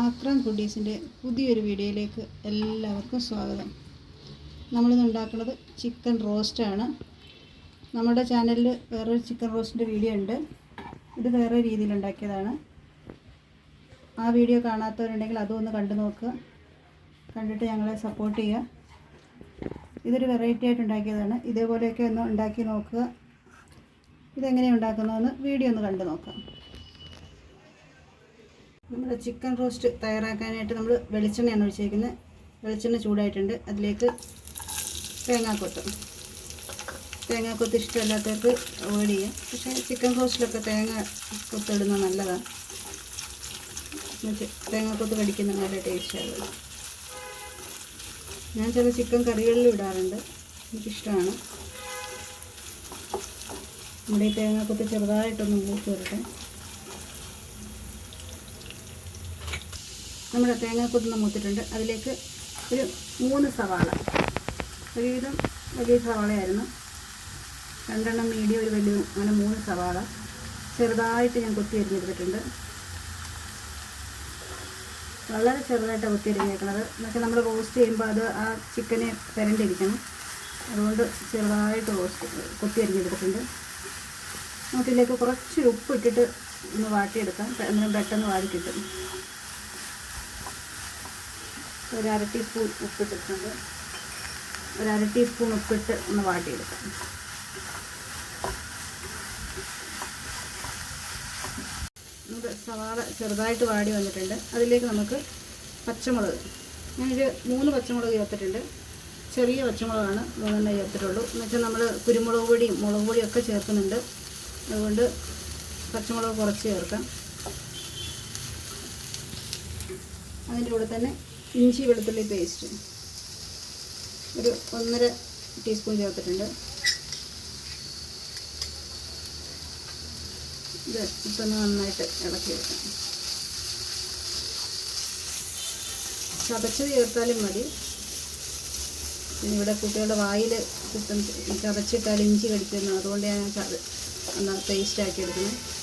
ആക്രാം കുട്ടീസിന്റെ പുതിയൊരു വീഡിയോയിലേക്ക് എല്ലാവർക്കും സ്വാഗതം. നമ്മളിന്ന് ഉണ്ടാക്കുന്നത് ചിക്കൻ റോസ്റ്റാണ്. നമ്മുടെ ചാനലിൽ വേറൊരു ചിക്കൻ റോസ്റ്റിന്റെ വീഡിയോ ഉണ്ട്. ഇത് വേറെ രീതിയിൽ ഉണ്ടാക്കിയതാണ്. ആ വീഡിയോ കാണാത്തവരുണ്ടെങ്കിൽ അതും ഒന്ന് കണ്ടു നോക്കുക. കണ്ടിട്ട് ഞങ്ങളെ സപ്പോർട്ട് ചെയ്യുക. ഇതൊരു വെറൈറ്റി ആയിട്ട് ഉണ്ടാക്കിയതാണ്. ഇതേപോലെയൊക്കെ ഒന്ന് ഉണ്ടാക്കി നോക്കുക. ഇതെങ്ങനെയാണ് ഉണ്ടാക്കുന്നതെന്ന് വീഡിയോ ഒന്ന് കണ്ടു നോക്കാം നമ്മുടെ ചിക്കൻ റോസ്റ്റ് തയ്യാറാക്കാനായിട്ട് നമ്മൾ വെളിച്ചെണ്ണയാണ് ഒഴിച്ചേക്കുന്നത്. വെളിച്ചെണ്ണ ചൂടായിട്ടുണ്ട്. അതിലേക്ക് തേങ്ങാക്കൊത്ത്. തേങ്ങാക്കൊത്ത് ഇഷ്ടമല്ലാത്തവർക്ക് അവോയ്ഡ് ചെയ്യാം. പക്ഷേ ചിക്കൻ റോസ്റ്റിലൊക്കെ തേങ്ങ കൊത്തിടുന്നത് നല്ലതാണ്. തേങ്ങാക്കൊത്ത് കടിക്കുന്ന നല്ല ടേസ്റ്റാണ് ഞാൻ ചില ചിക്കൻ കറികളിലും ഇടാറുണ്ട്. എനിക്കിഷ്ടമാണ്. നമ്മുടെ ഈ തേങ്ങാക്കൊത്ത് ചെറുതായിട്ടൊന്ന് മൂത്ത് വരട്ടെ. നമ്മുടെ തേങ്ങാക്കൊത്ത് മൂത്തിട്ടുണ്ട്. അതിലേക്ക് ഒരു മൂന്ന് സവാള. ഒരുവിധം വലിയ സവാളയായിരുന്നു. രണ്ടെണ്ണം മീഡിയം ഒരു വലിയ അങ്ങനെ മൂന്ന് സവാള. ചെറുതായിട്ട് ഞാൻ കൊത്തി അരിഞ്ഞെടുത്തിട്ടുണ്ട്. വളരെ ചെറുതായിട്ട് കൊത്തി അരിഞ്ഞേക്കുന്നത് എന്നൊക്കെ നമ്മൾ റോസ്റ്റ് ചെയ്യുമ്പോൾ അത് ആ ചിക്കനെ പെരണ്ടിരിക്കണം അതുകൊണ്ട് ചെറുതായിട്ട് റോസ്റ്റ് കൊത്തി അരിഞ്ഞെടുത്തിട്ടുണ്ട്. നമുക്കിതിലേക്ക് കുറച്ച് ഉപ്പ് ഇട്ടിട്ട് ഒന്ന് വാട്ടിയെടുക്കാം. പെട്ടെന്ന് വാടി കിട്ടും. ഒരു അര ടീസ്പൂൺ ഉപ്പിട്ടിട്ടുണ്ട്. ഒരു അര ടീസ്പൂൺ ഉപ്പിട്ട് ഒന്ന് വാട്ടിയെടുക്കാം. നമുക്ക് സവാള ചെറുതായിട്ട് വാടി വന്നിട്ടുണ്ട്. അതിലേക്ക് നമുക്ക് പച്ചമുളക്. ഞാനൊരു മൂന്ന് പച്ചമുളക് ചേർത്തിട്ടുണ്ട്. ചെറിയ പച്ചമുളകാണ് മൂന്നെണ്ണം ചേർത്തിട്ടുള്ളൂ. എന്നുവെച്ചാൽ നമ്മൾ കുരുമുളക് പൊടിയും മുളക് പൊടിയും ഒക്കെ ചേർക്കുന്നുണ്ട്. അതുകൊണ്ട് പച്ചമുളക് കുറച്ച് ചേർക്കാം. അതിന്റെ കൂടെ തന്നെ ഇഞ്ചി വെളുത്തുള്ളി പേസ്റ്റ് ഒരു ഒന്നര ടീസ്പൂൺ ചേർത്തിട്ടുണ്ട്. ഇത് ഇപ്പം നന്നായിട്ട് ഇളക്കി വെക്കാം ചതച്ച് ചേർത്താലും മതി. പിന്നെ ഇവിടെ കുട്ടികളുടെ വായിൽ കുത്തും ചതച്ചിട്ടാൽ ഇഞ്ചി കടിക്കുന്നു. അതുകൊണ്ട് ഞാൻ ചത പേസ്റ്റ് ആക്കി എടുക്കുന്നത്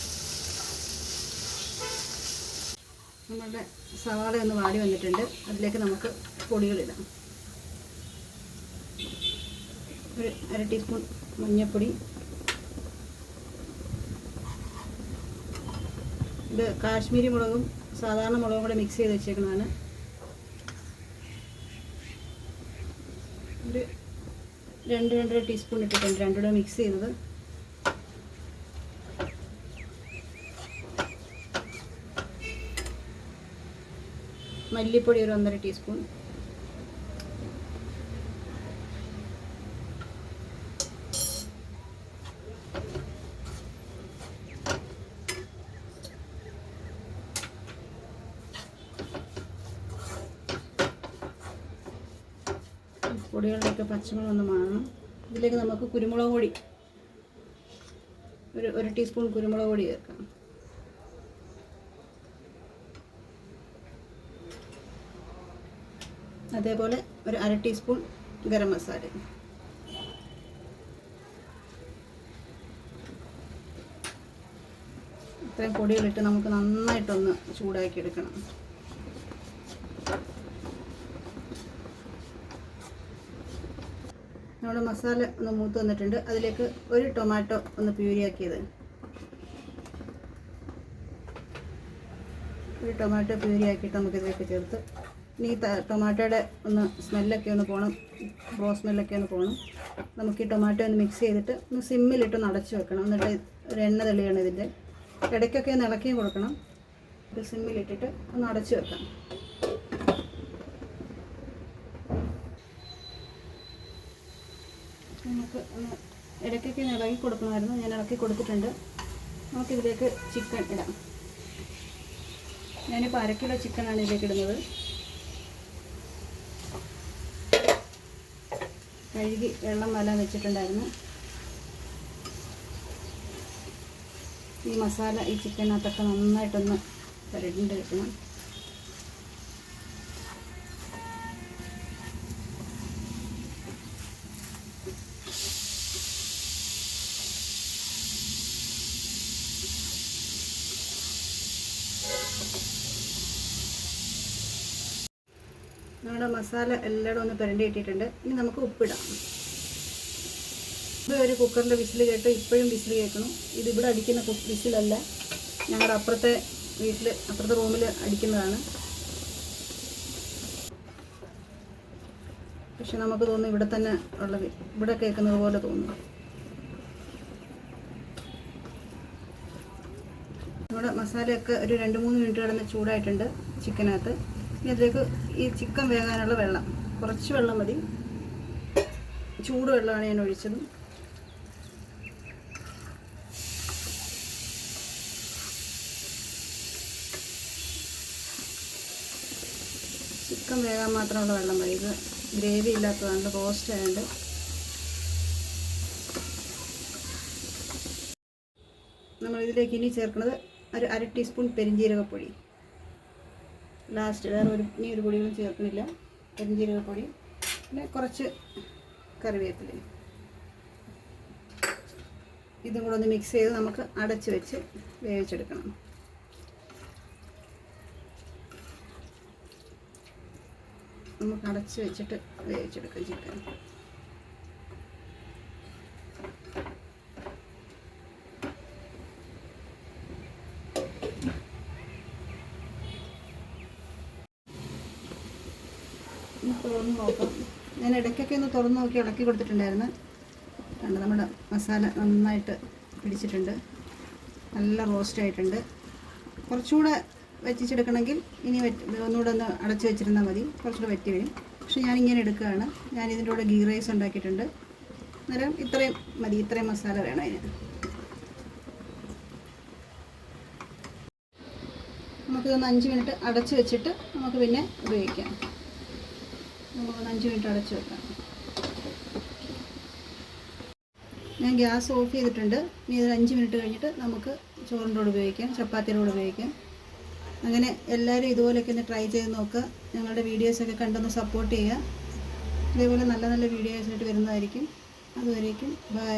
നമ്മളുടെ സവാള ഒന്ന് വാടി വന്നിട്ടുണ്ട്. അതിലേക്ക് നമുക്ക് പൊടികളിടാം. ഒരു അര ടീസ്പൂൺ മഞ്ഞൾപ്പൊടി. ഇത് കാശ്മീരി മുളകും സാധാരണ മുളകും കൂടെ മിക്സ് ചെയ്ത് വെച്ചേക്കുന്നതാണ്. ഒരു രണ്ട് രണ്ടര ടീസ്പൂൺ ഇട്ടിട്ടുണ്ട്. രണ്ടും കൂടെ മിക്സ് ചെയ്തത് മല്ലിപ്പൊടി ഒരു ഒന്നര ടീസ്പൂൺ. പൊടികളിലൊക്കെ പച്ചമുളക് ഒന്ന് മാറണം. ഇതിലേക്ക് നമുക്ക് കുരുമുളക് പൊടി. ഒരു ഒരു ടീസ്പൂൺ കുരുമുളക് പൊടി ചേർക്കാം. അതേപോലെ ഒരു അര ടീസ്പൂൺ ഗരം മസാല. ഇത്രയും പൊടികളിട്ട് നമുക്ക് നന്നായിട്ടൊന്ന് ചൂടാക്കി എടുക്കണം നമ്മുടെ മസാല ഒന്ന് മൂത്ത് വന്നിട്ടുണ്ട്. അതിലേക്ക് ഒരു ടൊമാറ്റോ ഒന്ന് പ്യൂരിയാക്കിയത്. ഒരു ടൊമാറ്റോ പ്യൂരിയാക്കിയിട്ട് നമുക്കിതിലേക്ക് ചേർത്ത് ഇനി ടൊമാറ്റോയുടെ ഒന്ന് സ്മെല്ലൊക്കെ ഒന്ന് പോകണം റോ സ്മെല്ലൊക്കെ ഒന്ന് പോകണം നമുക്ക് ഈ ടൊമാറ്റോ ഒന്ന് മിക്സ് ചെയ്തിട്ട് ഒന്ന് സിമ്മിലിട്ട് ഒന്ന് അടച്ച് വെക്കണം. എന്നിട്ട് ഒരു എണ്ണ തെളിയണം ഇതിന്റെ. ഇടയ്ക്കൊക്കെ ഒന്ന് ഇളക്കി കൊടുക്കണം. ഇത് സിമ്മിലിട്ടിട്ട് ഒന്ന് അടച്ച് വെക്കാം. നമുക്ക് ഒന്ന് ഇടയ്ക്കൊക്കെ ഇളക്കി കൊടുക്കണമായിരുന്നു. ഞാൻ ഇളക്കി കൊടുത്തിട്ടുണ്ട്. നമുക്കിതിലേക്ക് ചിക്കൻ ഇടാം. ഞാനിപ്പോൾ അര കിലോ ചിക്കനാണ് ഇതിലേക്ക് ഇടുന്നത്. കഴുകി വെള്ളം വലാൻ വെച്ചിട്ടുണ്ടായിരുന്നു. ഈ മസാല ഈ ചിക്കനകത്തൊക്കെ നന്നായിട്ടൊന്ന് പുരണ്ട് വെക്കണം നമ്മുടെ മസാല എല്ലാം ഒന്ന് പുരണ്ടി കിട്ടിയിട്ടുണ്ട്. ഇനി നമുക്ക് ഉപ്പിടാം. ഇപ്പോൾ ഒരു കുക്കറിന്റെ വിസിൽ കേട്ട് ഇപ്പോഴും വിസിൽ കേൾക്കണം. ഇതിവിടെ അടിക്കുന്ന വിസിലല്ല. ഞങ്ങളുടെ അപ്പുറത്തെ വീട്ടിൽ അപ്പുറത്തെ റൂമിൽ അടിക്കുന്നതാണ്. പക്ഷെ നമുക്ക് തോന്നുന്നു ഇവിടെ തന്നെ ഉള്ള ഇവിടെ കേൾക്കുന്നത് പോലെ തോന്നുന്നു. നമ്മുടെ മസാലയൊക്കെ ഒരു രണ്ട് മൂന്ന് മിനിറ്റ് കിടന്ന് ചൂടായിട്ടുണ്ട് ചിക്കനകത്ത്. ഇനി അതിലേക്ക് ഈ ചിക്കൻ വേകാനുള്ള വെള്ളം. കുറച്ച് വെള്ളം മതി. ചൂട് വെള്ളമാണ് ഞാൻ ഒഴിച്ചത്. ചിക്കൻ വേകാൻ മാത്രമുള്ള വെള്ളം മതി. ഇത് ഗ്രേവി ഇല്ലാത്തതുകൊണ്ട് റോസ്റ്റ് ആയതുകൊണ്ട് നമ്മളിതിലേക്ക് ഇനി ചേർക്കുന്നത് ഒരു അര ടീസ്പൂൺ പെരിഞ്ജീരകപ്പൊടി ലാസ്റ്റ് വേറെ ഒരു ഇനി ഒരു പൊടിയൊന്നും ചേർക്കുന്നില്ല. പെരിഞ്ജീരകപ്പൊടി പിന്നെ കുറച്ച് കറിവേപ്പില. ഇതും കൂടെ ഒന്ന് മിക്സ് ചെയ്ത് നമുക്ക് അടച്ച് വെച്ച് വേവിച്ചെടുക്കണം. നമുക്ക് അടച്ച് വെച്ചിട്ട് വേവിച്ചെടുക്കാം. ചിക്കൻ തുറന്ന് നോക്കാം. ഞാൻ ഇടയ്ക്കൊക്കെ ഒന്ന് തുറന്ന് നോക്കി ഇളക്കി കൊടുത്തിട്ടുണ്ടായിരുന്നു. കണ്ട് നമ്മുടെ മസാല നന്നായിട്ട് പിടിച്ചിട്ടുണ്ട്. നല്ല റോസ്റ്റ് ആയിട്ടുണ്ട്. കുറച്ചുകൂടെ വറ്റിച്ചെടുക്കണമെങ്കിൽ ഇനി ഒന്നുകൂടെ ഒന്ന് അടച്ച് വെച്ചിരുന്നാൽ മതി. കുറച്ചുകൂടെ വറ്റി വരും. പക്ഷെ ഞാനിങ്ങനെ എടുക്കുകയാണ്. ഞാൻ ഇതിന്റെ കൂടെ ഗീ റൈസ് ഉണ്ടാക്കിയിട്ടുണ്ട്. അന്നേരം ഇത്രയും മതി. ഇത്രയും മസാല വേണം അതിന്. നമുക്കിതൊന്ന് അഞ്ച് മിനിറ്റ് അടച്ച് വെച്ചിട്ട് നമുക്ക് പിന്നെ ഉപയോഗിക്കാം. നമുക്കൊന്ന് അഞ്ച് മിനിറ്റ് അടച്ച് വെക്കാം. ഞാൻ ഗ്യാസ് ഓഫ് ചെയ്തിട്ടുണ്ട്. ഇനി ഇതൊരു അഞ്ച് മിനിറ്റ് കഴിഞ്ഞിട്ട് നമുക്ക് ചോറിന്റെ കൂടെ ഉപയോഗിക്കാം ചപ്പാത്തിയുടെ കൂടെ ഉപയോഗിക്കാം. അങ്ങനെ എല്ലാവരും ഇതുപോലെയൊക്കെ ഒന്ന് ട്രൈ ചെയ്ത് നോക്കുക. ഞങ്ങളുടെ വീഡിയോസൊക്കെ കണ്ടൊന്ന് സപ്പോർട്ട് ചെയ്യുക. ഇതേപോലെ നല്ല നല്ല വീഡിയോസായിട്ട് വരുന്നതായിരിക്കും. അതുവരേക്കും ബൈ